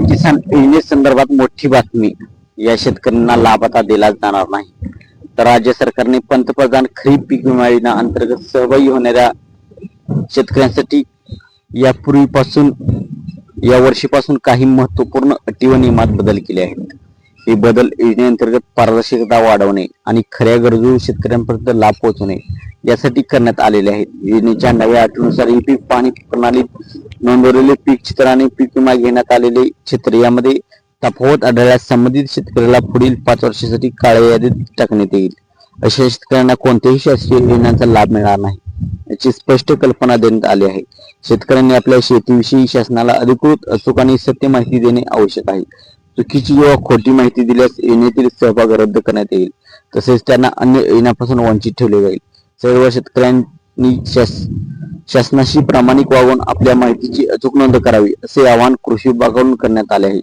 PM किसान योजने संदर्भात मोठी बातमी या शेतकऱ्यांना लाभ आता दिला जाणार नाही. तर राज्य सरकारने पंतप्रधान खरीप पीक विमा योजना अंतर्गत सहभागी होणाऱ्या शेतकऱ्यांसाठी यापूर्वीपासून या वर्षीपासून काही महत्त्वपूर्ण अटी व नियमात बदल केले आहेत. हे बदल योजनेअंतर्गत पारदर्शकता वाढवणे आणि खऱ्या गरजू शेतकऱ्यांपर्यंत लाभ पोहोचवणे यासाठी करण्यात आलेले आहेत. योजनेच्या नव्या अटीनुसार ही पीक पाणी प्रणालीत नोंदवलेले पीक चित्र आणि पीक विमा घेण्यात आलेले क्षेत्र यामध्ये तफावत आढळल्यास संबंधित शेतकऱ्याला पुढील पाच वर्षासाठी काळ्या यादीत टाकण्यात येईल. अशा शेतकऱ्यांना कोणत्याही शासकीय योजनांचा लाभ मिळणार नाही याची स्पष्ट कल्पना देण्यात आली आहे. शेतकऱ्यांनी आपल्या शेतीविषयी शासनाला अधिकृत अचूक आणि सत्य माहिती देणे आवश्यक आहे. चुकीची किंवा खोटी माहिती दिल्यास योजनेतील सहभाग रद्द करण्यात येईल. तसेच त्यांना अन्य योजनापासून वंचित ठेवले जाईल. सर्व शेतकऱ्यांनी शास शासनाशी प्रामाणिक वागून आपल्या माहितीची अचूक नोंद करावी असे आवाहन कृषी विभागाकडून करण्यात आले आहे.